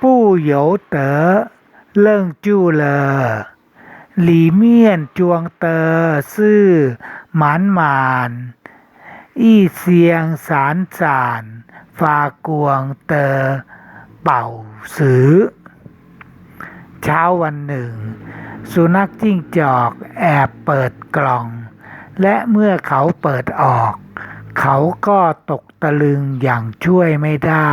不由得愣住了。里面装的是满满一箱闪闪发光的宝石 เช้าวันหนึ่ง สุนัขจิ้งจอกแอบเปิดกล่อง และเมื่อเขาเปิดออก เขาก็ตกตะลึงอย่างช่วยไม่ได้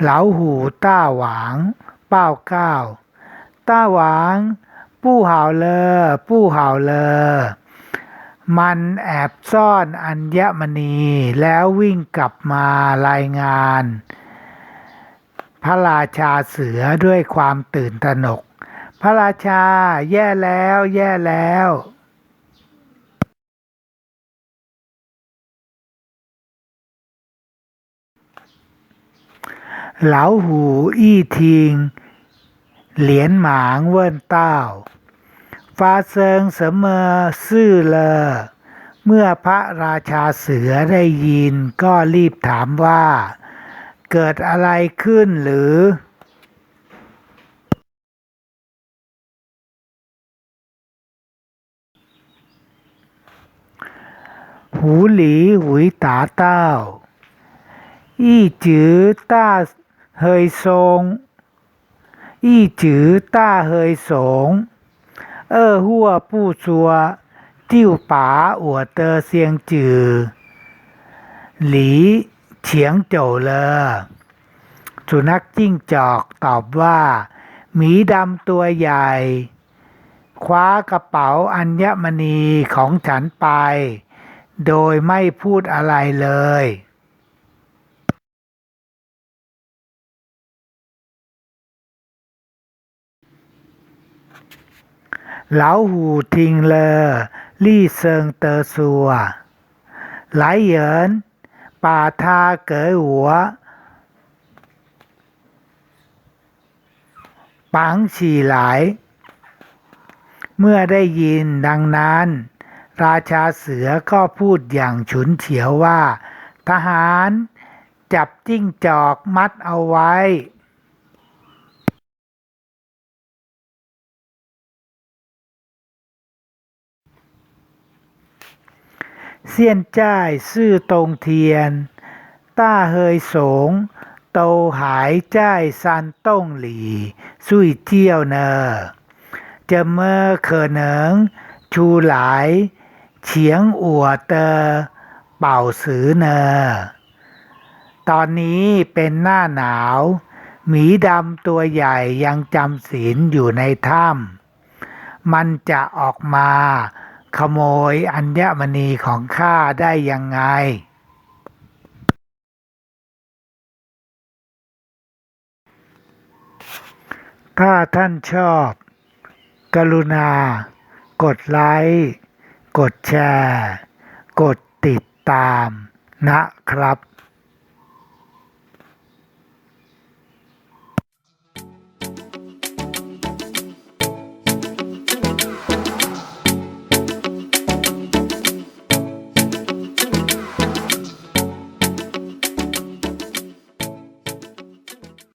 老虎大王报告大王不好了，不好了มันแอบซ่อนอัญมณีแล้ววิ่งกลับมารายงาน พระราชาเสือด้วยความตื่นตระหนก พระราชาแย่แล้วแย่แล้ว 老虎一听连忙问道ทิง เหเมื่อพระราชาเสือได้ยินก็รีบถามว่า เกิดอะไรขึ้นหรือหูหลีหุยตาเต้า อี้จือต้า เฮยทงอีจือตาเฮยสง เอ้อหัวผู้ซัว จิ้วป๋าอัวเตอเซียงจือ หลีเฉียงโจเลอสุนัขจิ้งจอกตอบว่า หมีดำตัวใหญ่ คว้ากระเป๋าอัญมณีของฉันไป โดยไม่พูดอะไรเลย 老虎听了，厉声地说：“来人，把它给我绑起来！”เมื่อได้ยินดังนั้น ราชาเสือก็พูดอย่างฉุนเฉียวว่า ทหารจับจิ้งจอกมัดเอาไว้ เสียนจ่ายซื่อตรงเทียน ต้าเฮยสงโตหายจ่ายซันต้งหลีซุยเที่ยวเนอเจเมอเขเนงชูหลายเฉียงอัวเตอ เป่าสือเนอ ตอนนี้เป็นหน้าหนาว หมีดำตัวใหญ่ยังจำศีลอยู่ในถ้ำมันจะออกมา ขโมยอัญมณีของข้าได้ยังไง ถ้าท่านชอบ กรุณา กดไลค์ กดแชร์ กดติดตามนะครับ